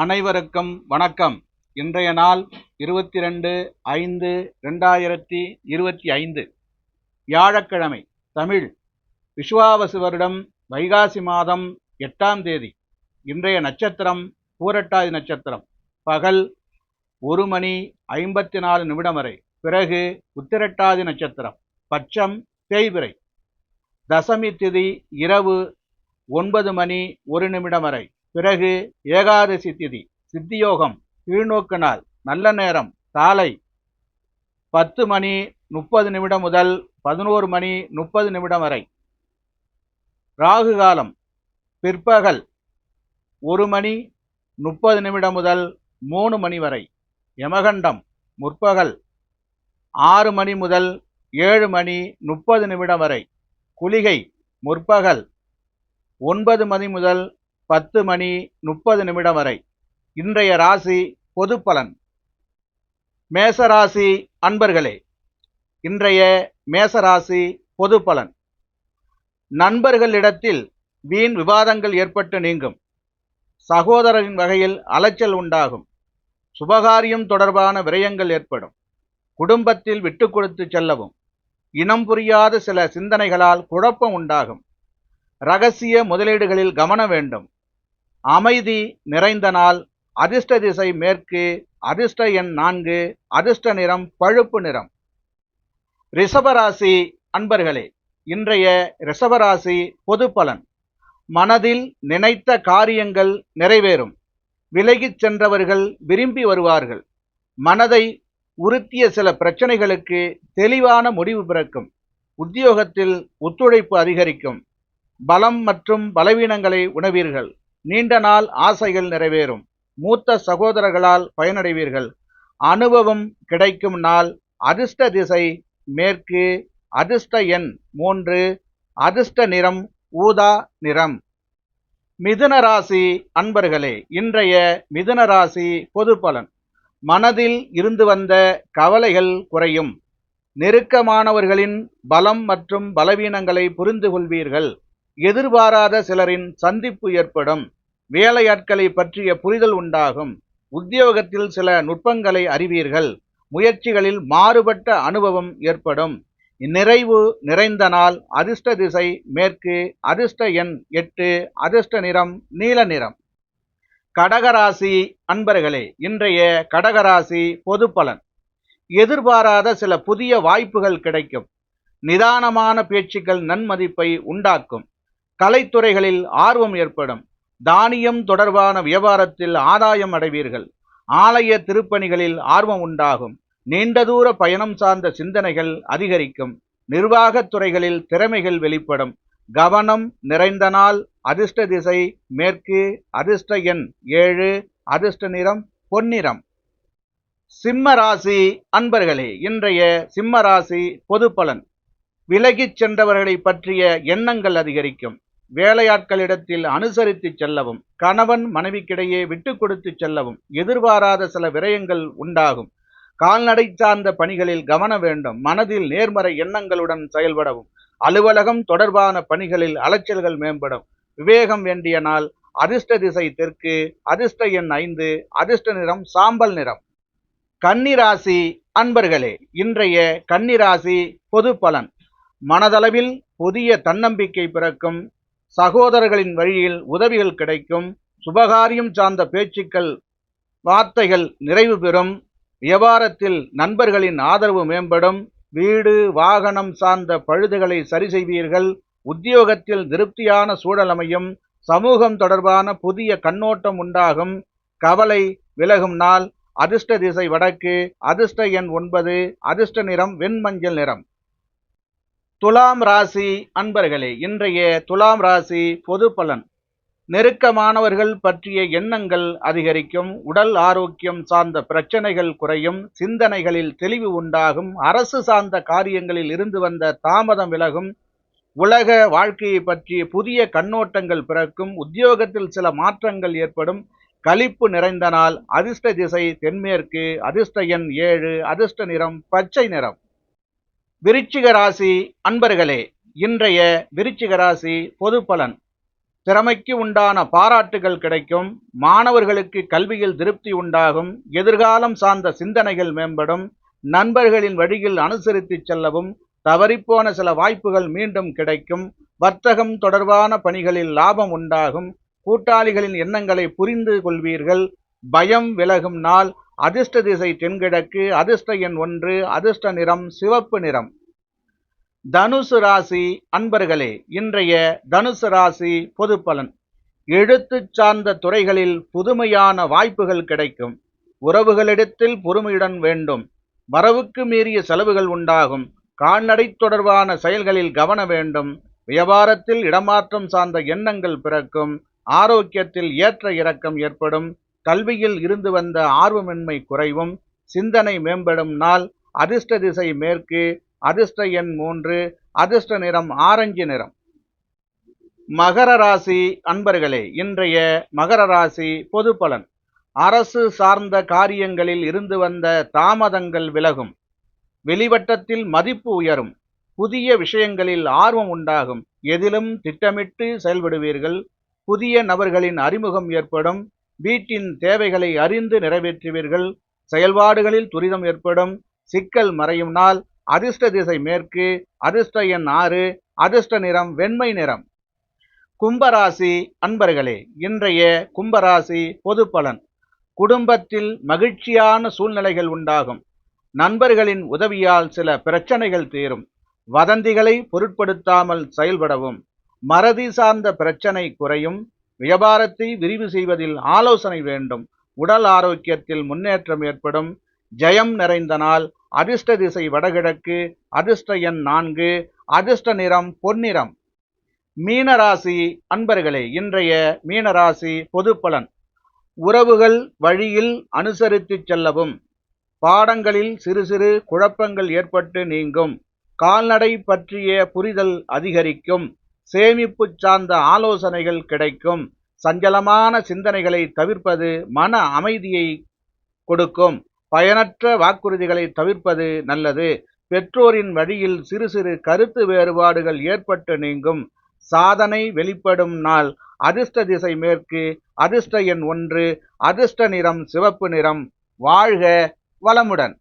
அனைவருக்கும் வணக்கம். இன்றைய நாள் இருபத்தி ரெண்டு ஐந்து ரெண்டாயிரத்தி இருபத்தி ஐந்து. வியாழக்கிழமை தமிழ் விஸ்வாவசு வருடம் வைகாசி மாதம் எட்டாம் தேதி. இன்றைய நட்சத்திரம் பூரட்டாதி நட்சத்திரம். பகல் ஒரு மணி ஐம்பத்தி நாலு நிமிடம் வரை. பிறகு உத்திரட்டாதி நட்சத்திரம். பட்சம் தேய்பிரை. தசமி திதி இரவு ஒன்பது மணி ஒரு நிமிடம் வரை. பிறகு ஏகாதசி திதி சித்தியோகம் கீழ்நோக்கு நாள் நல்ல நேரம் காலை பத்து மணி முப்பது நிமிடம் முதல் பதினோரு மணி முப்பது நிமிடம் வரை. ராகு காலம் பிற்பகல் ஒரு மணி முப்பது நிமிடம் முதல் மூணு மணி வரை. யமகண்டம் முற்பகல் ஆறு மணி முதல் ஏழு மணி முப்பது நிமிடம் வரை. குளிகை முற்பகல் ஒன்பது மணி முதல் பத்து மணி முப்பது நிமிடம் வரை. இன்றைய ராசி பொது பலன். மேசராசி அன்பர்களே இன்றைய மேசராசி பொது பலன். நண்பர்களிடத்தில் வீண் விவாதங்கள் ஏற்பட்டு நீங்கும். சகோதரரின் வகையில் அலைச்சல் உண்டாகும். சுபகாரியம் தொடர்பான விரயங்கள் ஏற்படும். குடும்பத்தில் விட்டு கொடுத்து செல்லவும். இனம் புரியாத சில சிந்தனைகளால் குழப்பம் உண்டாகும். ரகசிய முதலீடுகளில் கவனம் வேண்டும். அமைதி நிறைந்த நாள் அதிர்ஷ்ட திசை மேற்கு அதிர்ஷ்ட எண் நான்கு அதிர்ஷ்ட நிறம் பழுப்பு நிறம். ரிஷபராசி அன்பர்களே இன்றைய ரிஷபராசி பொது பலன். மனதில் நினைத்த காரியங்கள் நிறைவேறும். விலகிச் சென்றவர்கள் விரும்பி வருவார்கள். மனதை உறுத்திய சில பிரச்சனைகளுக்கு தெளிவான முடிவு பிறக்கும். உத்தியோகத்தில் ஒத்துழைப்பு அதிகரிக்கும். பலம் மற்றும் பலவீனங்களை உணவீர்கள். நீண்ட நாள் ஆசைகள் நிறைவேறும். மூத்த சகோதரர்களால் பயனடைவீர்கள். அனுபவம் கிடைக்கும் நாள் அதிர்ஷ்ட திசை மேற்கு அதிர்ஷ்ட எண் மூன்று அதிர்ஷ்ட நிறம் ஊதா நிறம். மிதுன ராசி அன்பர்களே இன்றைய மிதுன ராசி பொது பலன். மனதில் இருந்து வந்த கவலைகள் குறையும். நெருக்கமானவர்களின் பலம் மற்றும் பலவீனங்களை புரிந்து கொள்வீர்கள். எதிர்பாராத சிலரின் சந்திப்பு ஏற்படும். வேலையாட்களை பற்றிய புரிதல் உண்டாகும். உத்தியோகத்தில் சில நுட்பங்களை அறிவீர்கள். முயற்சிகளில் மாறுபட்ட அனுபவம் ஏற்படும். நிறைவு நிறைந்த நாள் அதிர்ஷ்ட திசை மேற்கு அதிர்ஷ்ட எண் எட்டு அதிர்ஷ்ட நிறம் நீல நிறம். கடகராசி அன்பர்களே இன்றைய கடகராசி பொது பலன். எதிர்பாராத சில புதிய வாய்ப்புகள் கிடைக்கும். நிதானமான பேச்சுக்கள் நன்மதிப்பை உண்டாக்கும். கலைத்துறைகளில் ஆர்வம் ஏற்படும். தானியம் தொடர்பான வியாபாரத்தில் ஆதாயம் அடைவீர்கள். ஆலய திருப்பணிகளில் ஆர்வம் உண்டாகும். நீண்ட தூர பயணம் சார்ந்த சிந்தனைகள் அதிகரிக்கும். நிர்வாகத் துறைகளில் திறமைகள் வெளிப்படும். கவனம் நிறைந்த நாள் அதிர்ஷ்ட திசை மேற்கு அதிர்ஷ்ட எண் ஏழு அதிர்ஷ்ட நிறம் பொன்னிறம். சிம்ம ராசி அன்பர்களே இன்றைய சிம்ம ராசி பொது பலன் விலகிச் சென்றவர்களை பற்றிய எண்ணங்கள் அதிகரிக்கும். வேலையாட்களிடத்தில் அனுசரித்து செல்லவும் கணவன் மனைவிக்கிடையே விட்டு கொடுத்து செல்லவும் எதிர்பாராத சில விரயங்கள் உண்டாகும். கால்நடை சார்ந்த பணிகளில் கவனம் வேண்டும். மனதில் நேர்மறை எண்ணங்களுடன் செயல்படவும். அலுவலகம் தொடர்பான பணிகளில் அலைச்சல்கள் மேம்படும். விவேகம் வேண்டிய நாள். அதிர்ஷ்ட திசை தெற்கு அதிர்ஷ்ட எண் ஐந்து அதிர்ஷ்ட நிறம் சாம்பல் நிறம். கன்னிராசி அன்பர்களே இன்றைய கன்னிராசி பொது பலன். மனதளவில் புதிய தன்னம்பிக்கை பிறக்கும். சகோதரர்களின் வழியில் உதவிகள் கிடைக்கும். சுபகாரியம் சார்ந்த பேச்சுக்கள் வார்த்தைகள் நிறைவு பெறும். வியாபாரத்தில் நண்பர்களின் ஆதரவு மேம்படும். வீடு வாகனம் சார்ந்த பழுதுகளை சரி செய்வீர்கள். உத்தியோகத்தில் திருப்தியான சூழல் அமையும். சமூகம் தொடர்பான புதிய கண்ணோட்டம் உண்டாகும். கவலை விலகும் நாள். அதிர்ஷ்ட திசை வடக்கு. அதிர்ஷ்ட எண் ஒன்பது. அதிர்ஷ்ட நிறம் வெண்மஞ்சள் நிறம். துலாம் ராசி அன்பர்களே இன்றைய துலாம் ராசி பொது பலன். நெருக்கமானவர்கள் பற்றிய எண்ணங்கள் அதிகரிக்கும் உடல் ஆரோக்கியம் சார்ந்த பிரச்சனைகள் குறையும் சிந்தனைகளில் தெளிவு உண்டாகும் அரசு சார்ந்த காரியங்களில் இருந்து வந்த தாமதம் விலகும் உலக வாழ்க்கையை பற்றிய புதிய கண்ணோட்டங்கள் பிறக்கும் உத்தியோகத்தில் சில மாற்றங்கள் ஏற்படும் களிப்பு நிறைந்த நாள் அதிர்ஷ்ட திசை தென்மேற்கு அதிர்ஷ்ட எண் ஏழு அதிர்ஷ்ட நிறம் பச்சை நிறம். விருச்சிக ராசி அன்பர்களே இன்றைய விருச்சிக ராசி பொது பலன். திறமைக்கு உண்டான பாராட்டுகள் கிடைக்கும் மாணவர்களுக்கு கல்வியில் திருப்தி உண்டாகும் எதிர்காலம் சார்ந்த சிந்தனைகள் மேம்படும் நண்பர்களின் வழியில் அனுசரித்துச் செல்லவும் தவறிப்போன சில வாய்ப்புகள் மீண்டும் கிடைக்கும் வர்த்தகம் தொடர்பான பணிகளில் லாபம் உண்டாகும் கூட்டாளிகளின் எண்ணங்களை புரிந்து கொள்வீர்கள் பயம் விலகும் நாள் அதிர்ஷ்ட திசை தென்கிழக்கு அதிர்ஷ்ட எண் ஒன்று அதிர்ஷ்ட நிறம் சிவப்பு நிறம். தனுசு ராசி அன்பர்களே இன்றைய தனுசு ராசி பொது பலன். எழுத்து சார்ந்த துறைகளில் புதுமையான வாய்ப்புகள் கிடைக்கும். உறவுகளிடத்தில் பொறுமையுடன் வேண்டும். வரவுக்கு மீறிய செலவுகள் உண்டாகும். கால்நடை தொடர்பான செயல்களில் கவன வேண்டும். வியாபாரத்தில் இடமாற்றம் சார்ந்த எண்ணங்கள் பிறக்கும். ஆரோக்கியத்தில் ஏற்ற இறக்கம் ஏற்படும். கல்வியில் இருந்து வந்த ஆர்வமின்மை குறைவும் சிந்தனை மேம்படும் நாள் அதிர்ஷ்ட திசை மேற்கு அதிர்ஷ்ட எண் மூன்று அதிர்ஷ்ட நிறம் ஆரஞ்சு நிறம். மகர ராசி அன்பர்களே இன்றைய மகர ராசி பொது பலன். அரசு சார்ந்த காரியங்களில் இருந்து வந்த தாமதங்கள் விலகும். வெளிவட்டத்தில் மதிப்பு உயரும். புதிய விஷயங்களில் ஆர்வம் உண்டாகும். எதிலும் திட்டமிட்டு செயல்படுவீர்கள். புதிய நபர்களின் அறிமுகம் ஏற்படும். வீட்டின் தேவைகளை அறிந்து நிறைவேற்றுவீர்கள். செயல்பாடுகளில் துரிதம் ஏற்படும். சிக்கல் மறையும் நாள். அதிர்ஷ்ட திசை மேற்கு. அதிர்ஷ்ட எண் ஆறு. அதிர்ஷ்ட நிறம் வெண்மை நிறம். கும்பராசி அன்பர்களே இன்றைய கும்பராசி பொது பலன். குடும்பத்தில் மகிழ்ச்சியான சூழ்நிலைகள் உண்டாகும். நண்பர்களின் உதவியால் சில பிரச்சனைகள் தீரும். வதந்திகளை பொருட்படுத்தாமல் செயல்படவும். மறதி சார்ந்த பிரச்சனை குறையும். வியாபாரத்தை விரிவு செய்வதில் ஆலோசனை வேண்டும். உடல் ஆரோக்கியத்தில் முன்னேற்றம் ஏற்படும். ஜெயம் நிறைந்த நாள். அதிர்ஷ்ட திசை வடகிழக்கு. அதிர்ஷ்ட எண் நான்கு. அதிர்ஷ்ட நிறம் பொன்னிறம். மீனராசி அன்பர்களே இன்றைய மீனராசி பொது பலன். உறவுகள் வழியில் அனுசரித்துச் செல்லவும். பாடங்களில் சிறு சிறு குழப்பங்கள் ஏற்பட்டு நீங்கும். கால்நடை பற்றிய புரிதல் அதிகரிக்கும். சேமிப்பு சார்ந்த ஆலோசனைகள் கிடைக்கும். சஞ்சலமான சிந்தனைகளை தவிர்ப்பது மன அமைதியை கொடுக்கும். பயனற்ற வாக்குறுதிகளை தவிர்ப்பது நல்லது. பெற்றோரின் வழியில் சிறு சிறு கருத்து வேறுபாடுகள் ஏற்பட்டு நீங்கும். சாதனை வெளிப்படும் நாள். அதிர்ஷ்ட திசை மேற்கு. அதிர்ஷ்ட எண் ஒன்று. அதிர்ஷ்ட நிறம் சிவப்பு நிறம். வாழ்க வளமுடன்.